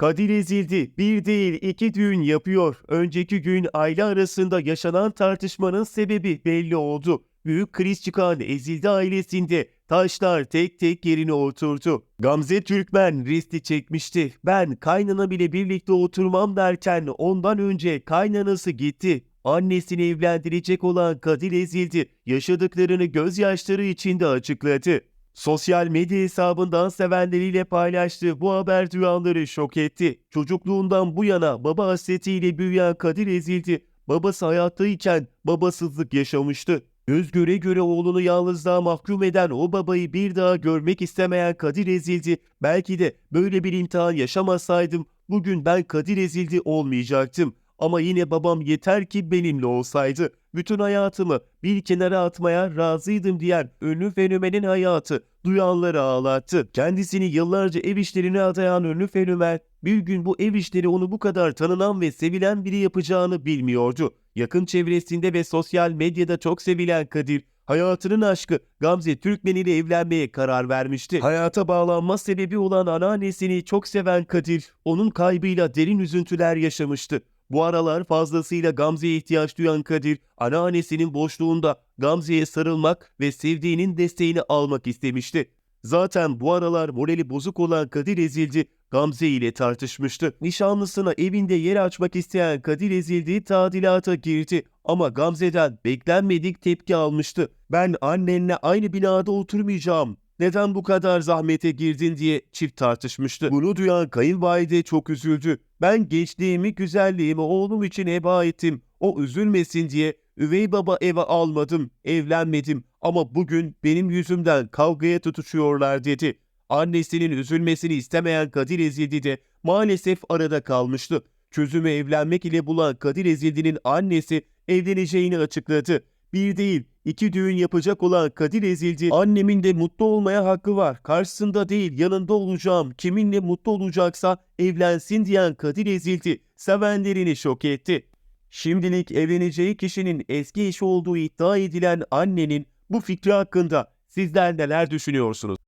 Kadir ezildi. Bir değil iki düğün yapıyor. Önceki gün aile arasında yaşanan tartışmanın sebebi belli oldu. Büyük kriz çıkan ezildi ailesinde taşlar tek tek yerine oturdu. Gamze Türkmen riski çekmişti. Ben kaynana bile birlikte oturmam derken ondan önce kaynanası gitti. Annesini evlendirecek olan Kadir ezildi. Yaşadıklarını gözyaşları içinde açıkladı. Sosyal medya hesabından sevenleriyle paylaştığı bu haber duyanları şok etti. Çocukluğundan bu yana baba hasretiyle büyüyen Kadir ezildi. Babası hayattayken babasızlık yaşamıştı. Göz göre göre oğlunu yalnızlığa mahkum eden o babayı bir daha görmek istemeyen Kadir ezildi. Belki de böyle bir imtihan yaşamasaydım bugün ben Kadir ezildi olmayacaktım. Ama yine babam yeter ki benimle olsaydı. Bütün hayatımı bir kenara atmaya razıydım diyen ünlü fenomenin hayatı duyanları ağlattı. Kendisini yıllarca ev işlerine adayan ünlü fenomen bir gün bu ev işleri onu bu kadar tanınan ve sevilen biri yapacağını bilmiyordu. Yakın çevresinde ve sosyal medyada çok sevilen Kadir, hayatının aşkı Gamze Türkmen ile evlenmeye karar vermişti. Hayata bağlanma sebebi olan anneannesini çok seven Kadir, onun kaybıyla derin üzüntüler yaşamıştı. Bu aralar fazlasıyla Gamze'ye ihtiyaç duyan Kadir, anneannesinin boşluğunda Gamze'ye sarılmak ve sevdiğinin desteğini almak istemişti. Zaten bu aralar morali bozuk olan Kadir Ezildi, Gamze ile tartışmıştı. Nişanlısına evinde yer açmak isteyen Kadir Ezildi tadilata girdi ama Gamze'den beklenmedik tepki almıştı. Ben annenle aynı binada oturmayacağım. Neden bu kadar zahmete girdin diye çift tartışmıştı. Bunu duyan kayınvalide çok üzüldü. Ben gençliğimi, güzelliğimi oğlum için heba ettim. O üzülmesin diye üvey baba eve almadım, evlenmedim ama bugün benim yüzümden kavgaya tutuşuyorlar dedi. Annesinin üzülmesini istemeyen Kadir Ezildi de maalesef arada kalmıştı. Çözümü evlenmek ile bulan Kadir Ezildi'nin annesi evleneceğini açıkladı. Bir değil, iki düğün yapacak olan Kadir Ezildi, annemin de mutlu olmaya hakkı var. Karşısında değil, yanında olacağım. Kiminle mutlu olacaksa evlensin diyen Kadir Ezildi, sevenlerini şok etti. Şimdilik evleneceği kişinin eski eşi olduğu iddia edilen annenin bu fikri hakkında sizler neler düşünüyorsunuz?